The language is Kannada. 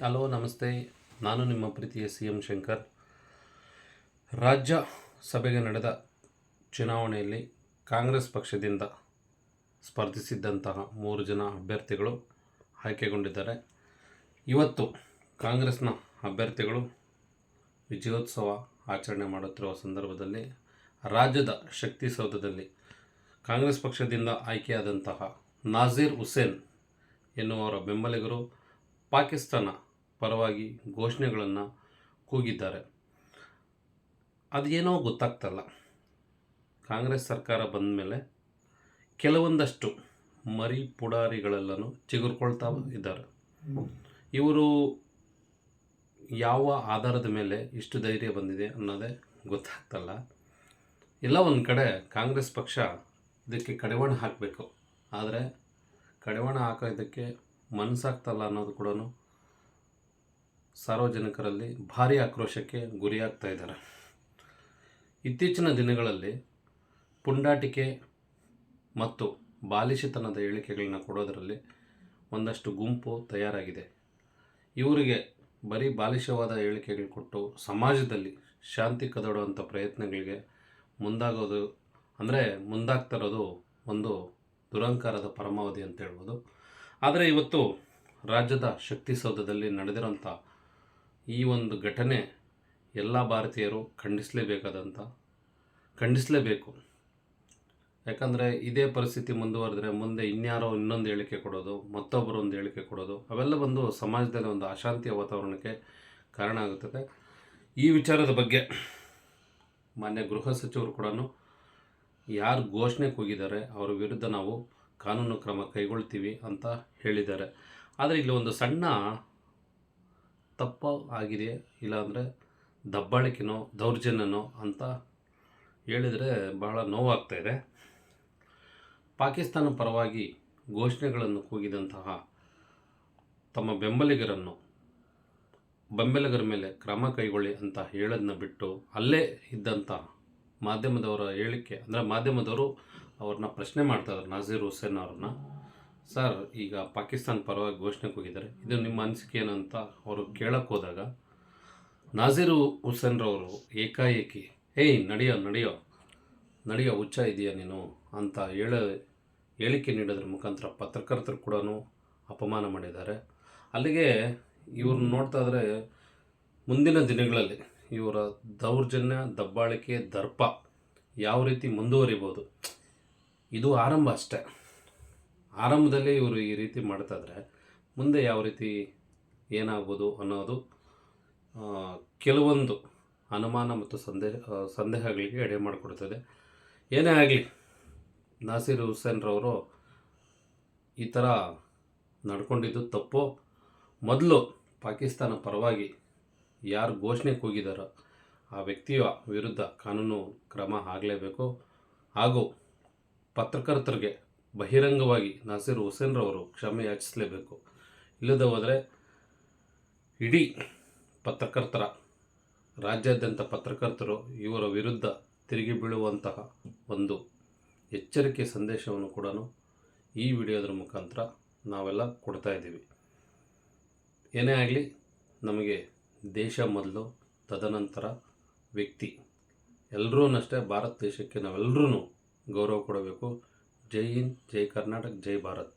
ಹಲೋ, ನಮಸ್ತೆ. ನಾನು ನಿಮ್ಮ ಪ್ರೀತಿಯ ಸಿ ಎಂ ಶಂಕರ್. ರಾಜ್ಯ ಸಭೆಗೆ ನಡೆದ ಚುನಾವಣೆಯಲ್ಲಿ ಕಾಂಗ್ರೆಸ್ ಪಕ್ಷದಿಂದ ಸ್ಪರ್ಧಿಸಿದ್ದಂತಹ ಮೂರು ಜನ ಅಭ್ಯರ್ಥಿಗಳು ಆಯ್ಕೆಗೊಂಡಿದ್ದಾರೆ. ಇವತ್ತು ಕಾಂಗ್ರೆಸ್ನ ಅಭ್ಯರ್ಥಿಗಳು ವಿಜಯೋತ್ಸವ ಆಚರಣೆ ಮಾಡುತ್ತಿರುವ ಸಂದರ್ಭದಲ್ಲಿ ರಾಜ್ಯದ ಶಕ್ತಿ ಸೌಧದಲ್ಲಿ ಕಾಂಗ್ರೆಸ್ ಪಕ್ಷದಿಂದ ಆಯ್ಕೆಯಾದಂತಹ ನಾಜೀರ್ ಹುಸೇನ್ ಎನ್ನುವರ ಬೆಂಬಲಿಗರು ಪಾಕಿಸ್ತಾನ ಪರವಾಗಿ ಘೋಷಣೆಗಳನ್ನು ಕೂಗಿದ್ದಾರೆ. ಅದೇನೋ ಗೊತ್ತಾಗ್ತಲ್ಲ. ಕಾಂಗ್ರೆಸ್ ಸರ್ಕಾರ ಬಂದ ಮೇಲೆ ಕೆಲವೊಂದಷ್ಟು ಮರಿ ಪುಡಾರಿಗಳೆಲ್ಲನೂ ಚಿಗುರ್ಕೊಳ್ತಾ ಇದ್ದಾರೆ. ಇವರು ಯಾವ ಆಧಾರದ ಮೇಲೆ ಇಷ್ಟು ಧೈರ್ಯ ಬಂದಿದೆ ಅನ್ನೋದೇ ಗೊತ್ತಾಗ್ತಲ್ಲ. ಎಲ್ಲ ಒಂದು ಕಡೆ ಕಾಂಗ್ರೆಸ್ ಪಕ್ಷ ಇದಕ್ಕೆ ಕಡಿವಾಣ ಹಾಕಬೇಕು. ಆದರೆ ಕಡಿವಾಣ ಹಾಕೋದಕ್ಕೆ ಮನಸ್ಸಾಗ್ತಲ್ಲ ಅನ್ನೋದು ಕೂಡ ಸಾರ್ವಜನಿಕರಲ್ಲಿ ಭಾರಿ ಆಕ್ರೋಶಕ್ಕೆ ಗುರಿಯಾಗ್ತಾ ಇದ್ದಾರೆ. ಇತ್ತೀಚಿನ ದಿನಗಳಲ್ಲಿ ಪುಂಡಾಟಿಕೆ ಮತ್ತು ಬಾಲಿಶತನದ ಹೇಳಿಕೆಗಳನ್ನ ಕೊಡೋದರಲ್ಲಿ ಒಂದಷ್ಟು ಗುಂಪು ತಯಾರಾಗಿದೆ. ಇವರಿಗೆ ಬರೀ ಬಾಲಿಶವಾದ ಹೇಳಿಕೆಗಳು ಕೊಟ್ಟು ಸಮಾಜದಲ್ಲಿ ಶಾಂತಿ ಕದಡುವಂಥ ಪ್ರಯತ್ನಗಳಿಗೆ ಮುಂದಾಗೋದು ಅಂದರೆ ಮುಂದಾಗ್ತಾ ಇರೋದು ಒಂದು ದುರಂಕಾರದ ಪರಮಾವಧಿ ಅಂತ ಹೇಳ್ಬೋದು. ಆದರೆ ಇವತ್ತು ರಾಜ್ಯದ ಶಕ್ತಿಸೌಧದಲ್ಲಿ ನಡೆದಿರೋಂಥ ಈ ಒಂದು ಘಟನೆ ಎಲ್ಲ ಭಾರತೀಯರು ಖಂಡಿಸಲೇಬೇಕಾದಂಥ ಖಂಡಿಸಲೇಬೇಕು. ಯಾಕಂದರೆ ಇದೇ ಪರಿಸ್ಥಿತಿ ಮುಂದುವರೆದ್ರೆ ಮುಂದೆ ಇನ್ಯಾರೋ ಇನ್ನೊಂದು ಹೇಳಿಕೆ ಕೊಡೋದು, ಮತ್ತೊಬ್ಬರು ಒಂದು ಹೇಳಿಕೆ ಕೊಡೋದು, ಅವೆಲ್ಲ ಬಂದು ಸಮಾಜದಲ್ಲಿ ಒಂದು ಅಶಾಂತಿಯ ವಾತಾವರಣಕ್ಕೆ ಕಾರಣ ಆಗುತ್ತದೆ. ಈ ವಿಚಾರದ ಬಗ್ಗೆ ಮಾನ್ಯ ಗೃಹ ಸಚಿವರು ಕೂಡ ಯಾರು ಘೋಷಣೆ ಕೂಗಿದ್ದಾರೆ, ಅವರ ವಿರುದ್ಧ ನಾವು ಕಾನೂನು ಕ್ರಮ ಕೈಗೊಳ್ತೀವಿ ಅಂತ ಹೇಳಿದ್ದಾರೆ. ಆದರೆ ಇಲ್ಲಿ ಒಂದು ಸಣ್ಣ ತಪ್ಪು ಆಗಿದೆ ಇಲ್ಲಾಂದರೆ ದಬ್ಬಾಳಿಕೆನೋ, ದೌರ್ಜನ್ಯನೋ ಅಂತ ಹೇಳಿದರೆ ಬಹಳ ನೋವಾಗ್ತಾ ಇದೆ. ಪಾಕಿಸ್ತಾನ ಪರವಾಗಿ ಘೋಷಣೆಗಳನ್ನು ಕೂಗಿದಂತಹ ತಮ್ಮ ಬೆಂಬಲಿಗರನ್ನು ಬೆಂಬಲಿಗರ ಮೇಲೆ ಕ್ರಮ ಕೈಗೊಳ್ಳಿ ಅಂತ ಹೇಳೋದನ್ನ ಬಿಟ್ಟು ಅಲ್ಲೇ ಇದ್ದಂಥ ಮಾಧ್ಯಮದವರ ಹೇಳಿಕೆ, ಅಂದರೆ ಮಾಧ್ಯಮದವರು ಅವ್ರನ್ನ ಪ್ರಶ್ನೆ ಮಾಡ್ತಾಯಿದ್ದಾರೆ ನಾಜೀರ್ ಹುಸೇನ್ ಅವ್ರನ್ನ. ಸರ್, ಈಗ ಪಾಕಿಸ್ತಾನ ಪರವಾಗಿ ಘೋಷಣೆ ಕೂಗಿದ್ದಾರೆ. ಇದು ನಿಮ್ಮ ಅನಿಸಿಕೆ ಏನಂತ ಅವರು ಕೇಳಕ್ಕೆ ಹೋದಾಗ ನಾಜೀರು ಹುಸೇನ್ರವರು ಏಕಾಏಕಿ ಏಯ್ ನಡೆಯೋ ನಡೆಯೋ ನಡೆಯೋ ಹುಚ್ಚ ಇದೆಯಾ ನೀನು ಅಂತ ಹೇಳ, ಹೇಳಿಕೆ ನೀಡೋದ್ರ ಮುಖಾಂತರ ಪತ್ರಕರ್ತರು ಕೂಡ ಅಪಮಾನ ಮಾಡಿದ್ದಾರೆ. ಅಲ್ಲಿಗೆ ಇವ್ರನ್ನ ನೋಡ್ತಾ ಇದ್ರೆ, ಮುಂದಿನ ದಿನಗಳಲ್ಲಿ ಇವರ ದೌರ್ಜನ್ಯ, ದಬ್ಬಾಳಿಕೆ, ದರ್ಪ ಯಾವ ರೀತಿ ಮುಂದುವರಿಬೋದು, ಇದು ಆರಂಭ ಅಷ್ಟೇ. ಆರಂಭದಲ್ಲೇ ಇವರು ಈ ರೀತಿ ಮಾಡ್ತಾಯಿದ್ರೆ ಮುಂದೆ ಯಾವ ರೀತಿ ಏನಾಗ್ಬೋದು ಅನ್ನೋದು ಕೆಲವೊಂದು ಅನುಮಾನ ಮತ್ತು ಸಂದೇಹ ಸಂದೇಹಗಳಿಗೆ ಎಡೆ ಮಾಡಿಕೊಡ್ತದೆ. ಏನೇ ಆಗಲಿ, ನಾಸೀರ್ ಹುಸೇನ್ರವರು ಈ ಥರ ನಡ್ಕೊಂಡಿದ್ದು ತಪ್ಪು. ಮೊದಲು ಪಾಕಿಸ್ತಾನ ಪರವಾಗಿ ಯಾರು ಘೋಷಣೆ ಕೂಗಿದಾರೋ ಆ ವ್ಯಕ್ತಿಯ ವಿರುದ್ಧ ಕಾನೂನು ಕ್ರಮ ಆಗಲೇಬೇಕು. ಹಾಗೂ ಪತ್ರಕರ್ತರಿಗೆ ಬಹಿರಂಗವಾಗಿ ನಾಸಿರ್ ಹುಸೇನ್ರವರು ಕ್ಷಮೆ ಯಾಚಿಸಲೇಬೇಕು. ಇಲ್ಲದೆ ಹೋದರೆ ಇಡೀ ಪತ್ರಕರ್ತರ, ರಾಜ್ಯಾದ್ಯಂತ ಪತ್ರಕರ್ತರು ಇವರ ವಿರುದ್ಧ ತಿರುಗಿ ಬೀಳುವಂತಹ ಒಂದು ಎಚ್ಚರಿಕೆ ಸಂದೇಶವನ್ನು ಕೂಡ ಈ ವಿಡಿಯೋದ್ರ ಮುಖಾಂತರ ನಾವೆಲ್ಲ ಕೊಡ್ತಾ ಇದ್ದೀವಿ. ಏನೇ ಆಗಲಿ, ನಮಗೆ ದೇಶ ಮೊದಲು, ತದನಂತರ ವ್ಯಕ್ತಿ. ಎಲ್ಲರೂ ಅಷ್ಟೇ, ಭಾರತ ದೇಶಕ್ಕೆ ನಾವೆಲ್ಲರೂ ಗೌರವ ಕೊಡಬೇಕು. जय हिंद जय कर्नाटक जय भारत।